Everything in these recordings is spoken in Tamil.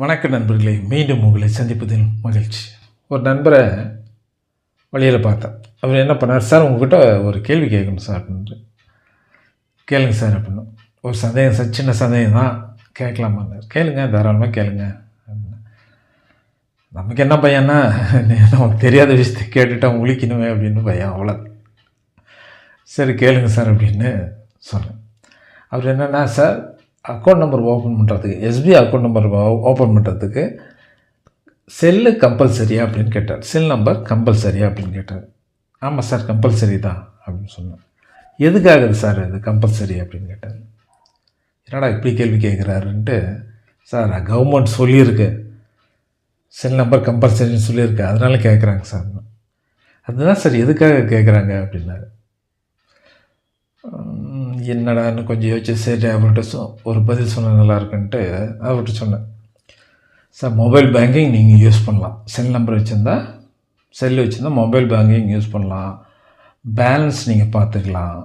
வணக்க நண்பர்களே மீண்டும் உங்களை சந்திப்பதில் மகிழ்ச்சி. ஒரு நண்பரை வழியில் பார்த்தேன். அவர் என்ன பண்ணார்? சார் உங்ககிட்ட ஒரு கேள்வி கேட்கணும் சார் அப்படின்ட்டு கேளுங்க சார் அப்படின்னு. ஒரு சந்தேகம் சார் சின்ன சந்தேகம் தான். கேட்கலாமான்னார் கேளுங்க தாராளமாக கேளுங்க. அப்படின்னு நமக்கு என்ன பையன்னா நமக்கு தெரியாத விஷயத்தை கேட்டுட்டா முழிக்கணுமே அப்படின்னு பையன் அவ்வளோ சரி கேளுங்க சார் அப்படின்னு சொன்னேன். அவர் என்னென்னா சார் அக்கௌண்ட் நம்பர் ஓப்பன் பண்ணுறதுக்கு எஸ்பிஐ அக்கௌண்ட் நம்பர் ஓப்பன் பண்ணுறதுக்கு செல்லு கம்பல்சரியா அப்படின்னு கேட்டார். செல் நம்பர் கம்பல்சரியா அப்படின்னு கேட்டார். ஆமாம் சார் கம்பல்சரி தான் அப்படின்னு சொன்னேன் எதுக்காகுது சார் இது கம்பல்சரி அப்படின்னு கேட்டார். என்னடா இப்படி கேள்வி கேட்குறாருன்ட்டு சார் கவர்மெண்ட் சொல்லியிருக்கு. செல் நம்பர் கம்பல்சரின்னு சொல்லியிருக்கு. அதனால கேட்குறாங்க சார் அதுதான் சார் எதுக்காக கேட்குறாங்க அப்படின்னாரு. என்னடான்னு கொஞ்சம் யோசிச்சு சரி அவர்கிட்ட சொ ஒரு பதில் சொன்ன நல்லா இருக்குன்ட்டு அவர்கிட்ட சொன்னேன். சார் மொபைல் பேங்கிங் நீங்கள் யூஸ் பண்ணலாம். செல் நம்பர் வச்சுருந்தா செல் வச்சுருந்தா மொபைல் பேங்கிங் யூஸ் பண்ணலாம். பேலன்ஸ் நீங்கள் பார்த்துக்கலாம்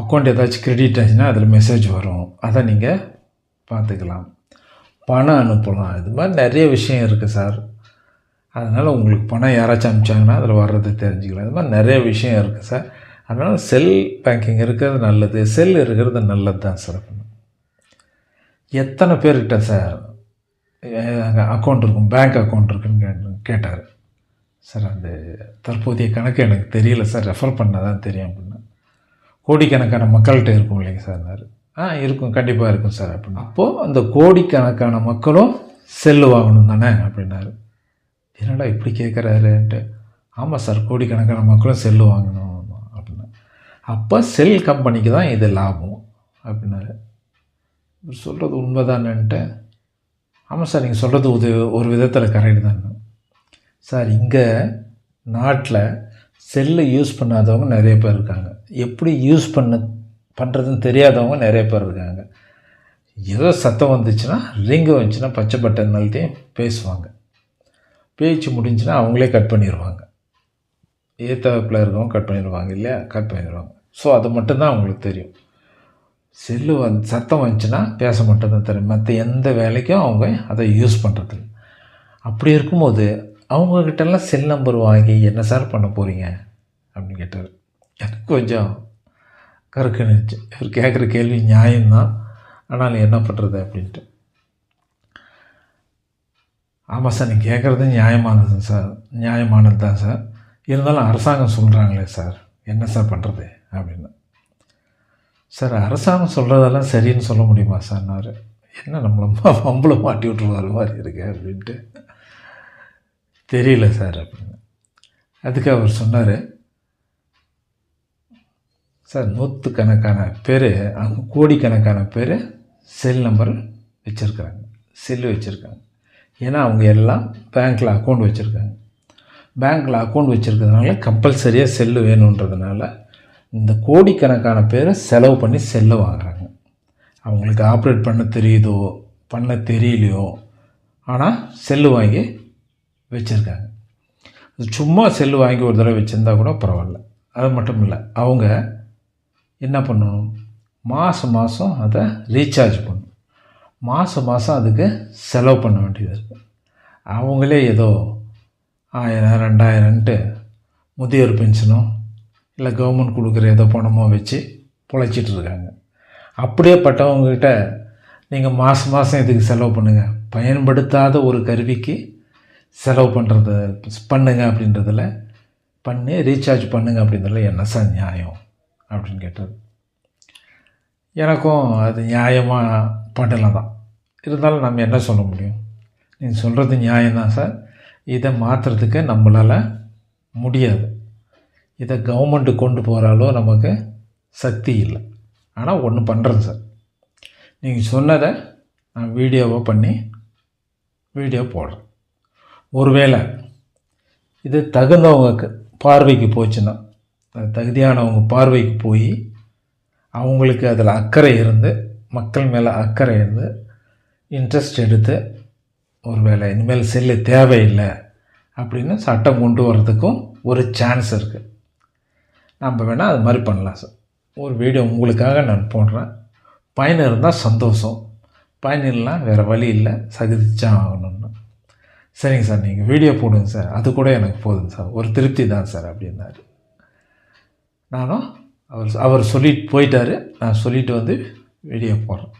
அக்கௌண்ட் ஏதாச்சும் கிரெடிட் ஆச்சுன்னா அதில் மெசேஜ் வரும். அதை நீங்கள் பார்த்துக்கலாம் பணம் அனுப்பலாம். இது மாதிரி நிறைய விஷயம் இருக்குது சார். அதனால் உங்களுக்கு பணம் யாராச்சும் அனுப்பிச்சாங்கன்னா அதில் வர்றது தெரிஞ்சுக்கலாம். இது மாதிரி நிறைய விஷயம் இருக்குது சார். அதனால் செல் பேங்கிங் இருக்கிறது நல்லது செல் இருக்கிறது நல்லது தான் சார் எத்தனை பேர்கிட்ட சார் அக்கௌண்ட் இருக்கும் பேங்க் அக்கௌண்ட் இருக்குன்னு கேட்டார். சார் அந்த தற்போதைய கணக்கு எனக்கு தெரியல சார் ரெஃபர் பண்ணால் தான் தெரியும் அப்படின்னு. கோடிக்கணக்கான மக்கள்கிட்ட இருக்கும் இல்லைங்க சார்னார் ஆ இருக்கும் கண்டிப்பாக இருக்கும் சார் அப்படின்னு. அப்போது அந்த கோடிக்கணக்கான மக்களும் செல்லு வாங்கணும் தானே அப்படின்னாரு. என்னடா இப்படி கேட்குறாருன்ட்டு ஆமாம் சார் கோடிக்கணக்கான மக்களும் செல்லு வாங்கணும். அப்போ செல் கம்பெனிக்கு தான் இது லாபம் அப்படின்னாரு. இவர் சொல்கிறது உண்மைதானன்ட்டு. ஆமாம் சார் நீங்கள் சொல்கிறது ஒரு ஒரு விதத்தில் கரெக்டு தான். சார் இங்கே நாட்டில் செல்லை யூஸ் பண்ணாதவங்க நிறைய பேர் இருக்காங்க. எப்படி யூஸ் பண்ண பண்ணுறதுன்னு தெரியாதவங்க நிறைய பேர் இருக்காங்க. ஏதோ சத்தம் வந்துச்சுன்னா ரிங்கு வந்துச்சுன்னா பச்சை பட்டன் நல்த்தையும் பேசுவாங்க. பேச்சு முடிஞ்சுன்னா அவங்களே கட் பண்ணிடுவாங்க ஏத்தாப்பில் இருக்கவங்க கட் பண்ணிடுவாங்க இல்லையா? கட் பண்ணிடுவாங்க ஸோ அது மட்டும்தான் அவங்களுக்கு தெரியும். செல்லு வந் சத்தம் வந்துச்சுன்னா பேச மட்டும்தான் தெரியும். மற்ற எந்த வேலைக்கும் அவங்க அதை யூஸ் பண்ணுறது அப்படி இருக்கும்போது அவங்கக்கிட்டலாம் செல் நம்பர் வாங்கி என்ன சார் பண்ண போகிறீங்க அப்படின்னு கேட்டார். எனக்கு கொஞ்சம் கருக்குனுச்சு இவர் கேட்குற கேள்வி நியாயம்தான். ஆனால் என்ன பண்ணுறது அப்படின்ட்டு. ஆமாம் சார் நீங்கள் கேட்குறது நியாயமானது சார் நியாயமானது தான் சார் இருந்தாலும் அரசாங்கம் சொல்கிறாங்களே சார் என்ன சார் பண்ணுறது அப்படின்னு. சார் அரசாங்கம் சொல்கிறதெல்லாம் சரின்னு சொல்ல முடியுமா சார்னார் என்ன நம்மளை மம்பளை மாட்டி விட்ருவாரு மாதிரி இருக்கு அப்படின்ட்டு. தெரியல சார் அப்படின்னு. அதுக்கு அவர் சொன்னார் சார் நூற்றுக்கணக்கான பேர் அங்கே கோடிக்கணக்கான பேர் செல் நம்பர் வச்சுருக்குறாங்க. செல்லு வச்சுருக்காங்க. ஏன்னா அவங்க எல்லாம் பேங்க்கில் அக்கௌண்ட் வச்சுருக்காங்க. பேங்க்கில் அக்கௌண்ட் வச்சுருக்கிறதுனால கம்பல்சரியாக செல்லு வேணுன்றதுனால இந்த கோடிக்கணக்கான பேரை செலவு பண்ணி செல்லு வாங்குறாங்க. அவங்களுக்கு ஆப்ரேட் பண்ண தெரியுதோ பண்ண தெரியலையோ ஆனால் செல்லு வாங்கி வச்சுருக்காங்க. சும்மா செல்லு வாங்கி ஒரு தடவை வச்சுருந்தா கூட பரவாயில்ல. அது மட்டும் இல்லை அவங்க என்ன பண்ணணும்? மாதம் மாதம் அதை ரீசார்ஜ் பண்ணணும். மாதம் மாதம் அதுக்கு செலவு பண்ண வேண்டியது இருக்குது அவங்களே ஏதோ ஆயிரம் ரெண்டாயிரன்ட்டு முதியோர் பென்ஷனோ இல்லை கவர்மெண்ட் கொடுக்குற ஏதோ பணமோ வச்சு பொழைச்சிட்டு இருக்காங்க. அப்படியே பட்டவங்கக்கிட்ட நீங்கள் மாதம் மாதம் இதுக்கு செலவு பண்ணுங்கள் பயன்படுத்தாத ஒரு கருவிக்கு செலவு பண்ணுறது பண்ணுங்க அப்படின்றதில் பண்ணி ரீசார்ஜ் பண்ணுங்க அப்படின்றதுல என்ன சார் நியாயம் அப்படின்னு கேட்டது எனக்கும் அது நியாயமாக பண்ணலாம் தான் இருந்தாலும் நம்ம என்ன சொல்ல முடியும்? நீங்கள் சொல்கிறது நியாயம்தான் சார். இதை மாற்றுறதுக்கு நம்மளால் முடியாது. இதை கவர்மெண்ட்டு கொண்டு போகிறாலோ நமக்கு சக்தி இல்லை. ஆனால் ஒன்று பண்ணுறேன் சார். நீங்கள் சொன்னதை நான் வீடியோவாக பண்ணி வீடியோ போடுறேன். ஒருவேளை இது தகுந்தவங்க பார்வைக்கு போச்சுன்னா தகுதியானவங்க பார்வைக்கு போய் அவங்களுக்கு அதில் அக்கறை இருந்து மக்கள் மேலே அக்கறை இருந்து இன்ட்ரெஸ்ட் எடுத்து ஒரு வேளை இனிமேல் செல்லு தேவையில்லை அப்படின்னு சட்டம் கொண்டு வர்றதுக்கும் ஒரு சான்ஸ் இருக்குது நம்ம வேணால் அது மாதிரி பண்ணலாம் சார். ஒரு வீடியோ உங்களுக்காக நான் போடுறேன். பயன் இருந்தால் சந்தோஷம். பண்ணிடலாம் வேறு வழி இல்லை. சகிதிச்சான் ஆகணும்னு. சரிங்க சார் நீங்கள் வீடியோ போடுங்க சார். அது கூட எனக்கு போதுங்க சார். ஒரு திருப்தி தான் சார் அப்படின்னாரு. நானும் அவர் அவர் சொல்லிட்டு போயிட்டார். நான் சொல்லிட்டு வந்து வீடியோ போடுறேன்.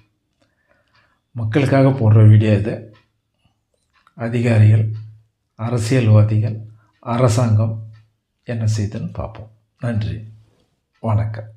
மக்களுக்காக போடுற வீடியோ இது. அதிகாரிகள் அரசியல்வாதிகள் அரசாங்கம் என்ன செய்துன்னு பார்ப்போம். நன்றி. வணக்கம்.